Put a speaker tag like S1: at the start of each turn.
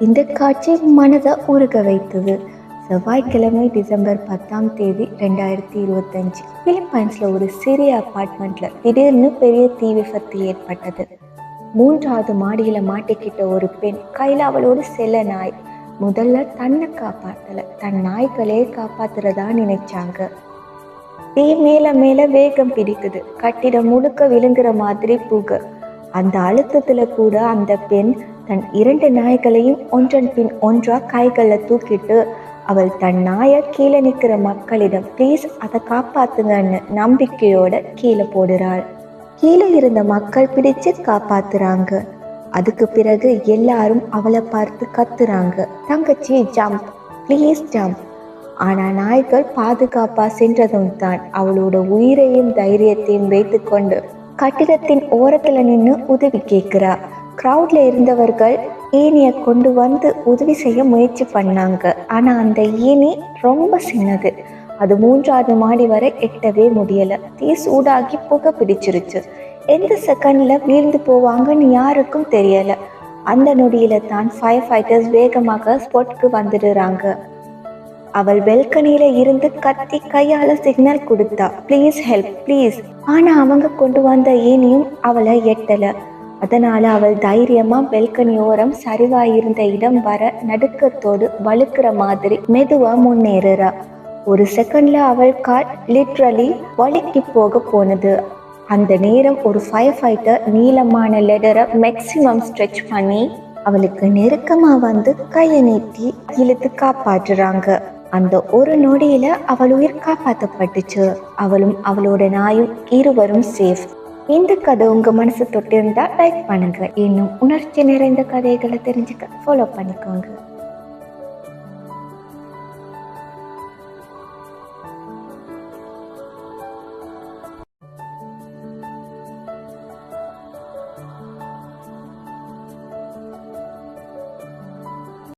S1: இந்த காட்சி மனதை உருக வைத்தது. செவ்வாய்க்கிழமை டிசம்பர் பத்தாம் தேதி ரெண்டாயிரத்தி இருபத்தஞ்சு. பிலிப்பைன்ஸில் ஒரு சிறிய அப்பார்ட்மெண்ட்டில் திடீர்னு பெரிய தீ விபத்து ஏற்பட்டது. மூன்றாவது மாடியில் மாட்டிக்கிட்ட ஒரு பெண் கையில் அவளோட செல்ல நாய். முதல்ல தன்னை காப்பாற்றலை தன் நாய்களே காப்பாத்துறதா நினைச்சாங்க. தீ மேலே மேலே வேகம் பிடிக்குது. கட்டிடம் முழுக்க விழுங்குற மாதிரி புகை. அந்த அழுத்தத்தில் கூட அந்த பெண் தன் இரண்டு நாய்களையும் ஒன்றன் பின் ஒன்றா கைகளில் தூக்கிட்டு அவள் தன் நாயை கீழே நிற்கிற மக்களிடம் ப்ளீஸ் அதை காப்பாத்துங்கன்னு நம்பிக்கையோட கீழே போடுறாள். கீழே இருந்த மக்கள் பிடிச்சு காப்பாத்துறாங்க. அதுக்கு பிறகு எல்லாரும் அவளை பார்த்து கத்துறாங்க. தங்கச்சி ஜம்ப் ப்ளீஸ் ஜம்ப் ஆனா நாய்கள் பாதுகாப்பா சென்றதும் தான் அவளோட உயிரையும் தைரியத்தையும் வைத்துக்கொண்டு கட்டிடத்தின் ஓரத்துல நின்று உதவி கேட்கிறா. க்ரௌட்ல இருந்தவர்கள் ஏனியை கொண்டு வந்து உதவி செய்ய முயற்சி பண்ணாங்க. ஆனால் அந்த ஏணி ரொம்ப சின்னது. அது மூன்றாவது மாடி வரை எட்டவே முடியலை. தீ சூடாகி புகை பிடிச்சிருச்சு. எந்த செகண்டில் வீழ்ந்து போவாங்கன்னு யாருக்கும் தெரியலை. அந்த நொடியில தான் ஃபயர் ஃபைட்டர்ஸ் வேகமாக ஸ்பாட்க்கு வந்துடுறாங்க. அவள் பெல்கனியில இருந்து கத்தி கையால சிக்னல் கொடுத்தா ப்ளீஸ் ஹெல்ப் ப்ளீஸ் ஆனா அவங்க கொண்டு வந்த ஏனியும் அவளை எட்டல. அதனால் அவள் தைரியமாக பெல்கனி ஓரம் சரிவாயிருந்த இடம் வர நடுக்கத்தோடு வழுக்கிற மாதிரி மெதுவாக முன்னேறுறா. ஒரு செகண்டில் அவள் கால் லிட்ரலி வழுக்கி போக போனது. அந்த நேரம் ஒரு ஃபயர் ஃபைட்டர் நீளமான லெடரை மேக்சிமம் ஸ்ட்ரெச் பண்ணி அவளுக்கு நெருக்கமாக வந்து கையை நீட்டி இழுத்து காப்பாற்றுறாங்க. அந்த ஒரு நொடியில அவள் உயிர் காப்பாற்றப்பட்டுச்சு அவளும் அவளோட நாயும் இருவரும் சேஃப் இந்த கதை உங்க மனசு தொட்டிருந்தா லைக் பண்ணுங்க. இன்னும் உணர்ச்சி நிறைந்த கதைகளை தெரிஞ்சுக்க ஃபாலோ பண்ணிக்கோங்க.